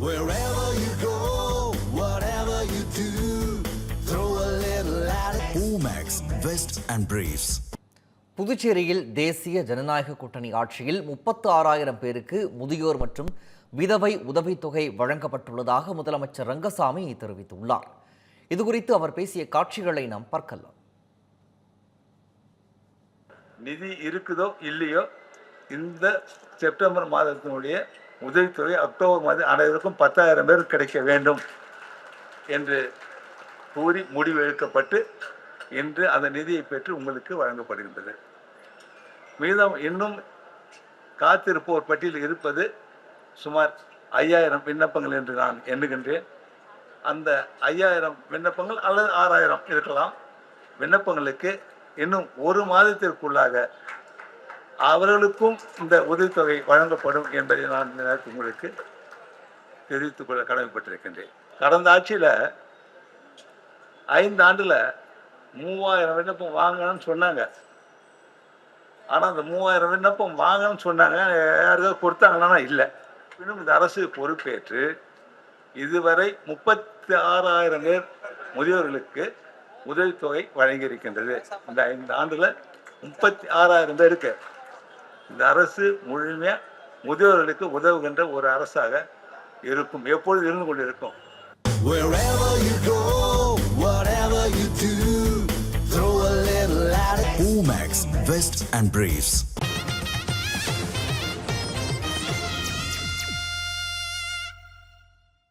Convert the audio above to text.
Wherever you go, whatever you do, throw a little at it. Omax, Vest and Briefs. புதுச்சேரியில் தேசிய ஜனநாயக கூட்டணி ஆட்சியில் முப்பத்து ஆறாயிரம் பேருக்கு முதியோர் மற்றும் விதவை உதவித்தொகை வழங்கப்பட்டுள்ளதாக முதலமைச்சர் ரங்கசாமி தெரிவித்துள்ளார் இதுகுறித்து அவர் பேசிய காட்சிகளை நாம் பார்க்கலாம் நிதி இருக்குதோ இல்லையோ இந்த செப்டம்பர் மாதத்தினுடைய உதவித்தொகை அக்டோபர் மாதம் அனைவருக்கும் பத்தாயிரம் பேர் கிடைக்க வேண்டும் என்று கூறி முடிவு எடுக்கப்பட்டு இன்று அந்த நிதியை பெற்று உங்களுக்கு வழங்கப்படுகின்றது. மீதம் இன்னும் காத்திருப்போர் பட்டியலில் இருப்பது சுமார் ஐயாயிரம் விண்ணப்பங்கள் என்று நான் எண்ணுகின்றேன். அந்த ஐயாயிரம் விண்ணப்பங்கள் அல்லது ஆறாயிரம் இருக்கலாம். விண்ணப்பங்களுக்கு இன்னும் ஒரு மாதத்திற்குள்ளாக அவர்களுக்கும் இந்த உதவித்தொகை வழங்கப்படும் என்பதை நான் இந்த நேரத்தில் உங்களுக்கு தெரிவித்துக் கொள்ள கடமைப்பட்டிருக்கின்றேன். கடந்த ஆட்சியில் ஐந்து ஆண்டுல மூவாயிரம் விண்ணப்பம் வாங்கணும்னு சொன்னாங்க. ஆனால் அந்த மூவாயிரம் விண்ணப்பம் வாங்கணும்னு சொன்னாங்க. யாருக்காவது கொடுத்தாங்கன்னா இல்லை. இன்னும் இந்த அரசு பொறுப்பேற்று இதுவரை முப்பத்தி ஆறாயிரம் பேர் முதியோர்களுக்கு உதவித்தொகை வழங்கியிருக்கின்றது. இந்த ஐந்து ஆண்டுல முப்பத்தி ஆறாயிரம் பேருக்கு. இந்த அரசு முழுமையா முதியோர்களுக்கு உதவுகின்ற ஒரு அரசாக இருக்கும் எப்பொழுது இருந்து கொண்டிருக்கும். Omax, Vest and Briefs.